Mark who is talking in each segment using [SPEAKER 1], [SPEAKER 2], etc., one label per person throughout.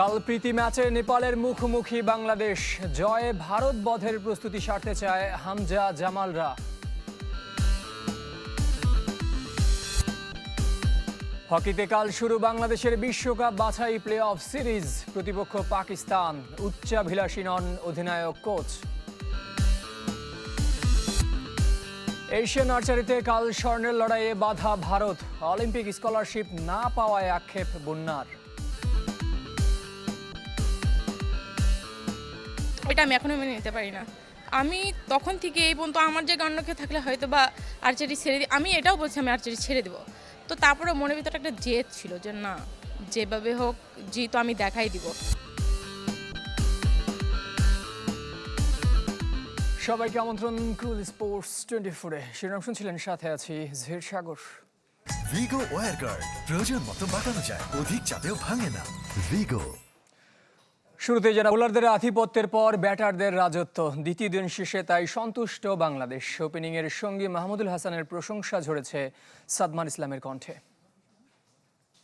[SPEAKER 1] কাল প্রীতি ম্যাচে নেপালের মুখোমুখি বাংলাদেশ। জয়ে ভারত বধের প্রস্তুতি সারতে চায় হামজা জামালরা। হকিতে কাল শুরু বাংলাদেশের বিশ্বকাপ বাছাই প্লে অফ সিরিজ। প্রতিপক্ষ পাকিস্তান, উচ্চাভিলাষী নন অধিনায়ক কোচ। এশিয়ান আর্চারিতে কাল স্বর্ণের লড়াইয়ে বাধা ভারত। অলিম্পিক স্কলারশিপ না পাওয়ায় আক্ষেপ বন্যার।
[SPEAKER 2] এটা আমি এখনও মেনে নিতে পারি না। আমি তখন থেকে এই পর্যন্ত আমার যে কেউ থাকলে হয়তো বা আর্চারি ছেড়ে দিই আমি এটাও বলছি আমি আর্চারি ছেড়ে দেবো। তো তারপরে মনের ভিতরে একটা জেদ ছিল যে না যেভাবে হোক জি তো আমি দেখাই দিব।
[SPEAKER 1] সবাইকে আমন্ত্রণ কুল স্পোর্টস টোয়েন্টি ফোরে শিরোনাম শুনছিলেন সাথে আছি ঝির সাগর।
[SPEAKER 3] ভিগো ওয়ার গার্ড প্রয়োজন মতো বাঁকানো যায় অধিক চাপেও ভাঙে না। ভিগো
[SPEAKER 1] শুরুতে যারা বোলারদের আধিপত্যের পর ব্যাটারদের রাজত্ব। দ্বিতীয় দিন শেষে তাই সন্তুষ্ট বাংলাদেশ। ওপেনিংয়ের সঙ্গী মাহমুদুল হাসানের প্রশংসা ঝরেছে সাদমান ইসলামের কণ্ঠে।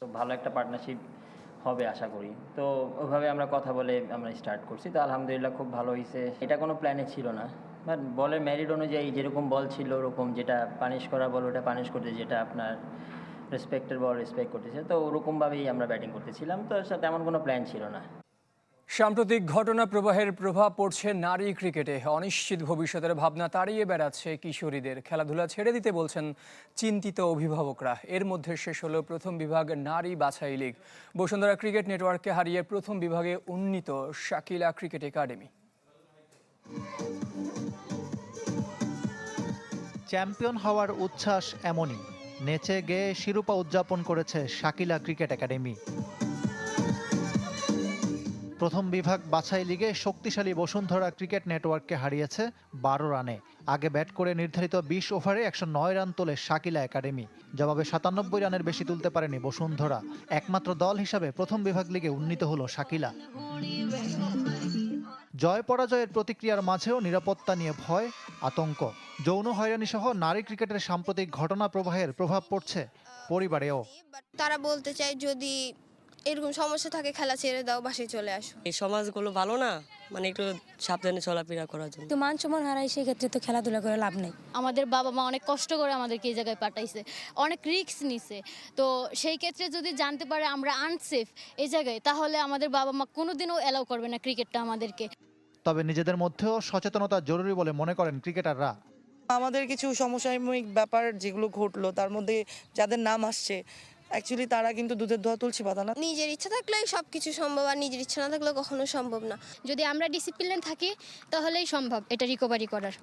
[SPEAKER 4] তো ভালো একটা পার্টনারশিপ হবে আশা করি। তো ওইভাবে আমরা কথা বলে আমরা স্টার্ট করছি। তো আলহামদুলিল্লাহ খুব ভালো হয়েছে এটা কোনো প্ল্যানে ছিল না। বাট বলের ম্যারিড অনুযায়ী যেরকম বল ছিল, ওরকম যেটা পানিশ করা বল, ওটা পানিশ করতে যেটা আপনার রেসপেক্টের বল রেসপেক্ট করতেছে। তো ওরকমভাবেই আমরা ব্যাটিং করতেছিলাম। তো তেমন কোনো প্ল্যান ছিল না।
[SPEAKER 1] সাম্প্রতিক ঘটনা প্রবাহের প্রভাব পড়ছে নারী ক্রিকেটে। অনিশ্চিত ভবিষ্যতের ভাবনা তাড়িয়ে বেড়াচ্ছে কিশোরীদের। খেলাধুলা ছেড়ে দিতে বলছেন চিন্তিত অভিভাবকরা। এর মধ্যে শেষ হলো প্রথম বিভাগ নারী বাছাই লীগ। বসুন্ধরা ক্রিকেট নেটওয়ার্ককে হারিয়ে প্রথম বিভাগে উন্নীত শাকিলা ক্রিকেট একাডেমি।
[SPEAKER 5] চ্যাম্পিয়ন হওয়ার উচ্ছ্বাস এমনই। নেচে গেয়ে শিরোপা উদযাপন করেছে শাকিলা ক্রিকেট একাডেমি। প্রথম বিভাগ বাছাই লিগে শক্তিশালী বসুন্ধরা ক্রিকেট নেটওয়ার্ককে হারিয়েছে বারো রানে। আগে ব্যাট করে নির্ধারিত বিশ ওভারে একশো নয় রান তোলে শাকিলা একাডেমি। জবাবে সাতানব্বই রানের বেশি তুলতে পারেনি বসুন্ধরা। একমাত্র দল হিসাবে প্রথম বিভাগ লিগে উন্নীত হলো শাকিলা। জয় পরাজয়ের প্রতিক্রিয়ার মাঝেও নিরাপত্তা নিয়ে ভয়, আতঙ্ক। যৌন হয়রানি সহ নারী ক্রিকেটের সাম্প্রতিক ঘটনা প্রবাহের প্রভাব পড়ছে পরিবারেও।
[SPEAKER 6] তারা বলতে চায় যদি এরকম সমস্যা থাকে খেলা ছেড়ে দাও বাসায় চলে আসো।
[SPEAKER 7] এই সমাজগুলো ভালো না? মানে একটু সাবধানে চলাফেরা করার জন্য।
[SPEAKER 8] তো মান সম্মান হারাই সেই ক্ষেত্রে তো খেলাধুলা করে লাভ নেই।
[SPEAKER 9] আমাদের বাবা মা অনেক কষ্ট করে আমাদেরকে এই জায়গায় পাঠাইছে। অনেক রিস্ক নিছে। তো সেই ক্ষেত্রে যদি জানতে পারে আমরা আনসেফ এই জায়গায় তাহলে আমাদের বাবা মা কোনোদিনও অ্যালাউ করবে না ক্রিকেটটা আমাদেরকে।
[SPEAKER 5] তবে নিজেদের মধ্যেও সচেতনতা জরুরি বলে মনে করেন ক্রিকেটাররা
[SPEAKER 10] আমাদের কিছু সমসাময়িক ব্যাপার যেগুলো ঘটলো তার মধ্যে যাদের নাম আসছে অ্যাকচুয়ালি তারা কিন্তু দুধের দোয়া তুলছি পাতা না
[SPEAKER 6] নিজের ইচ্ছা থাকলেই সব কিছু সম্ভব আর নিজের ইচ্ছা না থাকলে কখনো সম্ভব না।
[SPEAKER 9] যদি আমরা ডিসিপ্লিন থাকি তাহলেই সম্ভব এটা রিকভারি করার।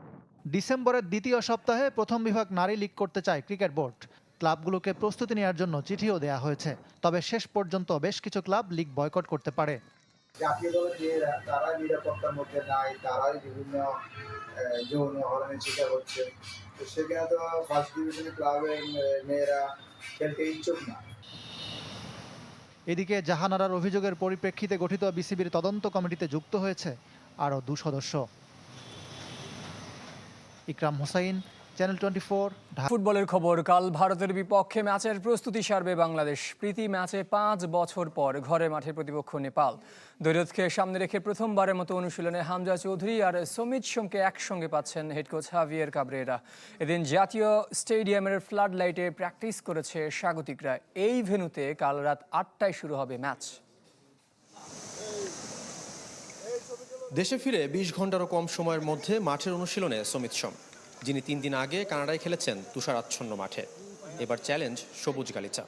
[SPEAKER 5] ডিসেম্বরের দ্বিতীয় সপ্তাহে প্রথম বিভাগ নারী লীগ করতে চায় ক্রিকেট বোর্ড। ক্লাবগুলোকে প্রস্তুতি নেওয়ার জন্য চিঠিও দেওয়া হয়েছে। তবে শেষ পর্যন্ত বেশ কিছু ক্লাব লীগ বয়কট করতে পারে।
[SPEAKER 11] জাতীয় দলের মেয়েরা তারা নিরাপত্তার মধ্যে নাই তারাই বিভিন্ন যৌন হরণের শিকার হচ্ছে। তো সেখানে তো ফার্স্ট ডিভিশনের ক্লাবের মেয়েরা
[SPEAKER 5] এদিকে জাহানারার অভিযোগের পরিপ্রেক্ষিতে গঠিত বিসিবির তদন্ত কমিটিতে যুক্ত হয়েছে আরও দু সদস্য। ইকরাম হোসাইন চ্যানেল টোয়েন্টি
[SPEAKER 1] ফুটবলের খবর কাল ভারতের বিপক্ষে ম্যাচের প্রস্তুতি সারবে বাংলাদেশ। প্রীতি ম্যাচে পাঁচ বছর পর ঘরে মাঠে প্রতিপক্ষ নেপাল। দৈরথকে সামনে রেখে প্রথমবারের মতো অনুশীলনে হামজা চৌধুরী আর সমিত সোমকে একসঙ্গে পাচ্ছেন হেড কোচ হাভিয়ার কাবরেরা এদিন জাতীয় স্টেডিয়ামের ফ্লাড লাইটে প্র্যাকটিস করেছে স্বাগতিকরা। এই ভেন্যুতে কাল রাত আটটায় শুরু হবে ম্যাচ।
[SPEAKER 12] দেশে ফিরে বিশ ঘন্টারও কম সময়ের মধ্যে মাঠের অনুশীলনে সমিত সোম। যিনি তিন দিন আগে কানাডায় খেলেছেন তুষারাচ্ছন্ন মাঠে। এবার চ্যালেঞ্জ সবুজ গালিচা।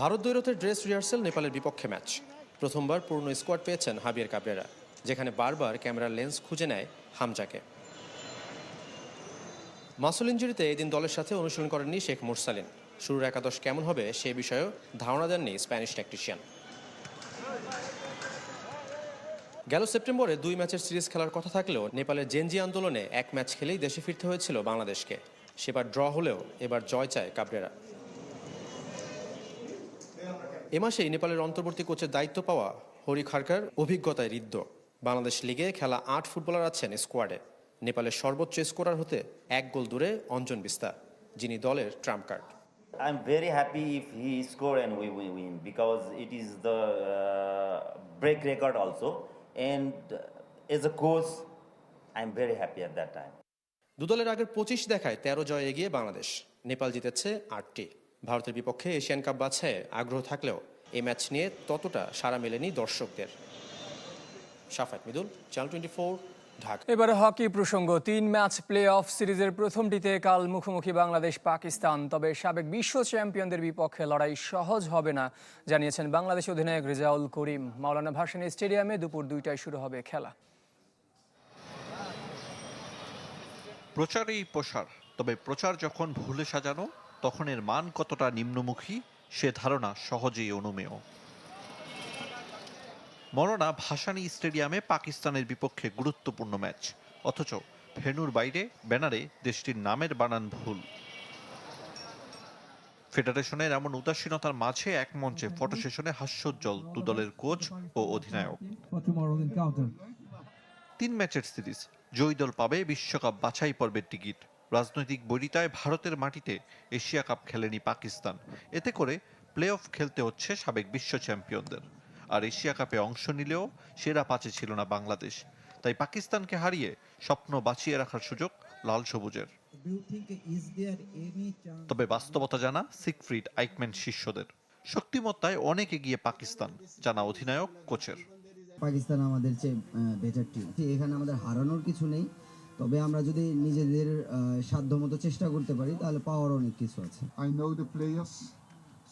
[SPEAKER 12] ভারত দৈরথের ড্রেস রিহার্সেল নেপালের বিপক্ষে ম্যাচ। প্রথমবার পূর্ণ স্কোয়াড পেয়েছেন হাবিয়ার কাবরেরা, যেখানে বারবার ক্যামেরার লেন্স খুঁজে নেয় হামজাকে। মাসুল ইঞ্জুরিতে এদিন দলের সাথে অনুশীলন করেননি শেখ মুরসালিন। শুরুর একাদশ কেমন হবে সে বিষয়েও ধারণা দেননি স্প্যানিশ ট্যাকটিশিয়ান গেল সেপ্টেম্বরে দুই ম্যাচের সিরিজ খেলার কথা থাকলেও নেপালের জেনজি আন্দোলনে এক ম্যাচ খেলেই দেশে ফিরতে হয়েছিল বাংলাদেশকে। সেবার ড্র হলেও এবার জয় চায় কাবরেরা। এ মাসেই নেপালের অন্তর্বর্তী কোচের দায়িত্ব পাওয়া হরি খারকার অভিজ্ঞতায় ঋদ্ধ। বাংলাদেশ লিগে খেলা আট ফুটবলার আছেন স্কোয়াডে। নেপালের সর্বোচ্চ স্কোরার হতে এক গোল দূরে অঞ্জন বিস্তা যিনি দলের trump card.
[SPEAKER 13] I'm very happy if he score and we, we win because it is the uh, break record also. And uh, as a coach, I'm very happy at that time.
[SPEAKER 12] দুদলের আগের পঁচিশ দেখায় তেরো জয় এগিয়ে বাংলাদেশ। নেপাল জিতেছে আটটি। ভারতের বিপক্ষে এশিয়ান কাপ বাছায় আগ্রহ থাকলেও এই ম্যাচ নিয়ে ততটা সাড়া মেলেনি দর্শকদের। সাফাত মিদুল চ্যানেল টোয়েন্টি ঢাকা।
[SPEAKER 1] এবার হকি প্রসঙ্গ তিন ম্যাচ প্লে অফ সিরিজের প্রথমটিতে কাল মুখোমুখি বাংলাদেশ পাকিস্তান তবে সাবেক বিশ্ব চ্যাম্পিয়নদের বিপক্ষে লড়াই সহজ হবে না জানিয়েছেন বাংলাদেশ অধিনায়ক রেজাউল করিম। মাওলানা ভাসানী স্টেডিয়ামে দুপুর দুইটায় শুরু হবে খেলা।
[SPEAKER 14] প্রচারেই প্রসার তবে প্রচার যখন ভুলে সাজানো তখন এর মান কতটা নিম্নমুখী সে ধারণা সহজেই অনুমেয়। মরনা ভাসানী স্টেডিয়ামে পাকিস্তানের বিপক্ষে গুরুত্বপূর্ণ ম্যাচ। অথচ ভেন্যুর বাইরে, ব্যানারে দেশটির নামের বানান ভুল। ফেডারেশনের এমন উদাসীনতার মাঝে এক মঞ্চে ফটো সেশনে হাস্যোজ্জ্বল দুদলের কোচ ও অধিনায়ক। তিন ম্যাচের সিরিজ, জয়ী দল পাবে বিশ্বকাপ বাছাই পর্বের টিকিট। রাজনৈতিক বৈরিতায় ভারতের মাটিতে এশিয়া কাপ খেলেনি পাকিস্তান। এতে করে প্লে অফ খেলতে হচ্ছে সাবেক বিশ্ব চ্যাম্পিয়নদের। আর এশিয়া কাপে অংশ নিলেও সেরা পাঁচে ছিল না বাংলাদেশ। তাই পাকিস্তানকে হারিয়ে স্বপ্ন বাঁচিয়ে রাখার সুযোগ লাল সবুজের। তবে বাস্তবতা জানা সিকফ্রিড আইকম্যান শিষ্যদের। শক্তিমত্তায় অনেক এগিয়ে পাকিস্তান জানা অধিনায়ক কোচের।
[SPEAKER 15] পাকিস্তান আমাদের চেয়ে বেটার টিম এখানে আমাদের হারানোর কিছু নেই তবে আমরা যদি নিজেদের সাধ্যমতো চেষ্টা করতে পারি তাহলে পাওয়ার অনেক কিছু আছে।
[SPEAKER 16] I know the players,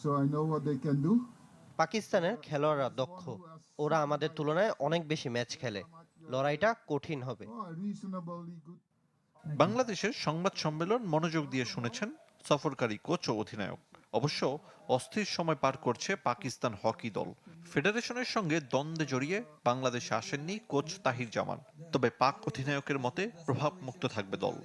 [SPEAKER 16] so I know what they can do.
[SPEAKER 17] পাকিস্তানের খেলোয়াড়রা দক্ষ। ওরা আমাদের তুলনায় অনেক বেশি ম্যাচ খেলে। লড়াইটা কঠিন হবে.
[SPEAKER 14] বাংলাদেশের সংবাদ সম্মেলন মনোযোগ দিয়ে শুনেছেন সফরকারী কোচ ও অধিনায়ক। অবশ্য অস্থির সময় পার করছে পাকিস্তান হকি দল। ফেডারেশনের সঙ্গে দ্বন্দ্বে জড়িয়ে বাংলাদেশে আসেননি কোচ তাহির জামান। তবে পাক অধিনায়কের মতে প্রভাব মুক্ত থাকবে দল।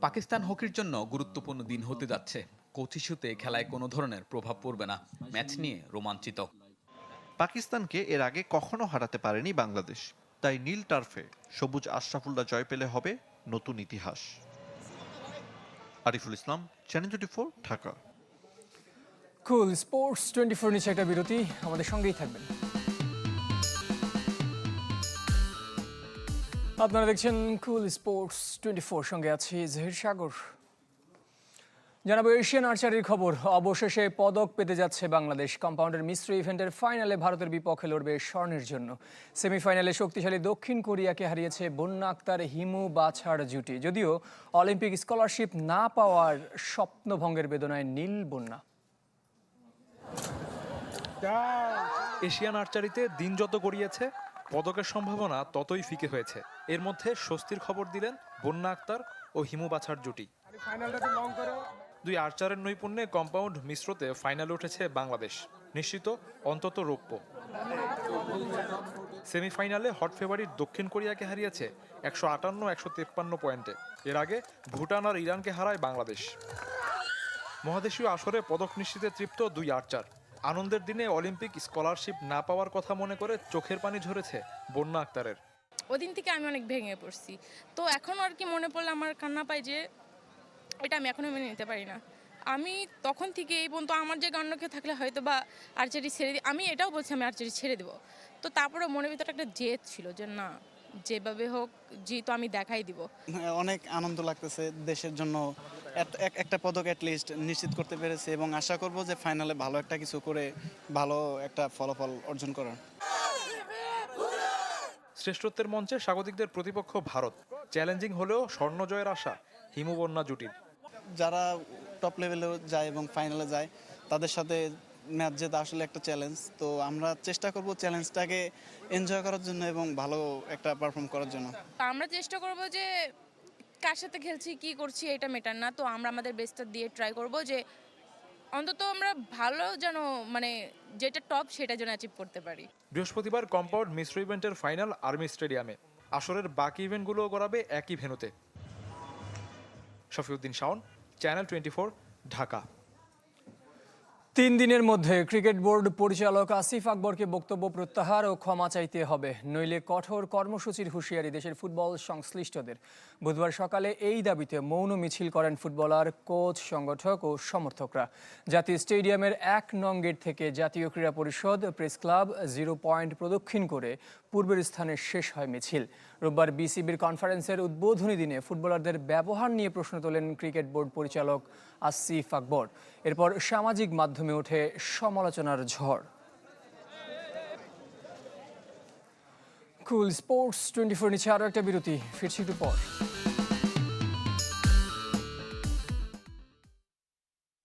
[SPEAKER 18] পাকিস্তান হকির জন্য গুরুত্বপূর্ণ দিন হতে যাচ্ছে। কোচ ইস্যুতে খেলায় কোনো ধরনের প্রভাব পড়বে না। ম্যাচ নিয়ে রোমাঞ্চিত।
[SPEAKER 14] পাকিস্তানকে এর আগে কখনো হারাতে পারেনি বাংলাদেশ। তাই নীল টার্ফে সবুজ আশরাফুল্লাহ জয় পেলে হবে নতুন ইতিহাস। Ariful Islam channel twenty four Dhaka.
[SPEAKER 1] Cool sports twenty four নিচে একটা বিরতি আমাদের সঙ্গেই থাকবেন। আপনারা দেখছেন কুল স্পোর্টস টোয়েন্টি ফোর সঙ্গে আছি জহির সাগর। জানাব এশিয়ান আর্চারির খবর। অবশেষে পদক পেতে যাচ্ছে বাংলাদেশ। কম্পাউন্ডের মিশ্র ইভেন্টের ফাইনালে ভারতের বিপক্ষে লড়বে স্বর্ণের জন্য। সেমিফাইনালে শক্তিশালী দক্ষিণ কোরিয়াকে হারিয়েছে বন্যা আক্তার হিমু বাছাড় জুটি। যদিও অলিম্পিক স্কলারশিপ না পাওয়ার স্বপ্নভঙ্গের বেদনায় নীল বন্যা।
[SPEAKER 19] এশিয়ান আর্চারিতে দিন যত গড়িয়েছে, পদকের সম্ভাবনা ততই ফিকে হয়েছে। এর মধ্যে স্বস্তির খবর দিলেন বন্যা আক্তার ও হিমু বাছার জুটি। দুই আর্চারের নৈপুণ্যে কম্পাউন্ড মিশ্রতে ফাইনালে উঠেছে বাংলাদেশ। নিশ্চিত অন্তত রৌপ্য। সেমিফাইনালে হট ফেভারিট দক্ষিণ কোরিয়াকে হারিয়েছে একশো আটান্ন একশো তেপ্পান্ন পয়েন্টে। এর আগে ভুটান আর ইরানকে হারায় বাংলাদেশ। মহাদেশীয় আসরে পদক নিশ্চিতে তৃপ্ত দুই আর্চার। আনন্দের দিনে অলিম্পিক স্কলারশিপ না পাওয়ার কথা মনে করে চোখের পানি ঝরেছে বন্যা আক্তারের।
[SPEAKER 2] ওদিন থেকে আমি অনেক ভেঙে পড়ছি। তো এখন আর কি মনে পড়লে আমার কান্না পাই যে এটা আমি এখনও মেনে নিতে পারি না। আমি তখন থেকে এই পর্যন্ত আমার যে কেউ থাকলে হয়তো বা আর্চারি ছেড়ে দিই আমি এটাও বলছি আমি আর্চারি ছেড়ে দেবো। তো তারপরে মনের ভিতরে একটা জেদ ছিল যে না যেভাবে হোক যেহেতু আমি দেখাই দিব।
[SPEAKER 20] অনেক আনন্দ লাগতেছে দেশের জন্য। একটা পদক অ্যাটলিস্ট নিশ্চিত করতে পেরেছে এবং আশা করব যে ফাইনালে ভালো একটা কিছু করে ভালো একটা ফলাফল অর্জন করার।
[SPEAKER 19] শ্রেষ্ঠত্বের মঞ্চে স্বাগতিকদের প্রতিপক্ষ ভারত। চ্যালেঞ্জিং হলেও স্বর্ণ জয়ের আশা হিমবন্যা জুটির।
[SPEAKER 20] যারা টপ লেভেলেও যায় এবং ফাইনালে যায় তাদের সাথে ম্যাচ জেতা আসলে একটা চ্যালেঞ্জ তো আমরা চেষ্টা করব চ্যালেঞ্জটাকে এনজয় করার জন্য এবং ভালো একটা পারফর্ম করার জন্য।
[SPEAKER 2] তো আমরা চেষ্টা করব যে কার সাথে খেলছি কি করছি এটা মেটার না। তো আমরা আমাদের বেস্টটা দিয়ে ট্রাই করব যে অন্তত আমরা ভালো যেন মানে যেটা টপ সেটা যেন অ্যাচিভ করতে পারি।
[SPEAKER 19] বৃহস্পতিবার কম্পাউন্ড মিশ্র ইভেন্টের ফাইনাল আর্মি স্টেডিয়ামে আসরের বাকি ইভেন্টগুলো করাবে একই ভেন্যুতে। Shafiuddin Shaon channel twenty Dhaka.
[SPEAKER 1] তিন দিনের মধ্যে ক্রিকেট বোর্ড পরিচালক আসিফ আকবরকে বক্তব্য প্রত্যাহার ও ক্ষমা চাইতে হবে। নইলে কঠোর কর্মসূচির হুঁশিয়ারি দেশের ফুটবল সংশ্লিষ্টদের। বুধবার সকালে এই দাবিতে মৌন মিছিল করেন ফুটবলার, কোচ, সংগঠক ও সমর্থকরা। জাতীয় স্টেডিয়ামের এক নং গেট থেকে জাতীয় ক্রীড়া পরিষদ, প্রেস ক্লাব, জিরো পয়েন্ট প্রদক্ষিণ করে পূর্বের স্থানে শেষ হয় মিছিল। রোববার বিসিবির কনফারেন্সের উদ্বোধনী দিনে ফুটবলারদের ব্যবহার নিয়ে প্রশ্ন তোলেন ক্রিকেট বোর্ড পরিচালক আসিফ আকবর। এরপর সামাজিক মাধ্যমে ওঠে সমালোচনার ঝড়। কুল স্পোর্টস টোয়েন্টি ফোর নিচে আরও একটা বিরতি, ফিরছি একটু পর।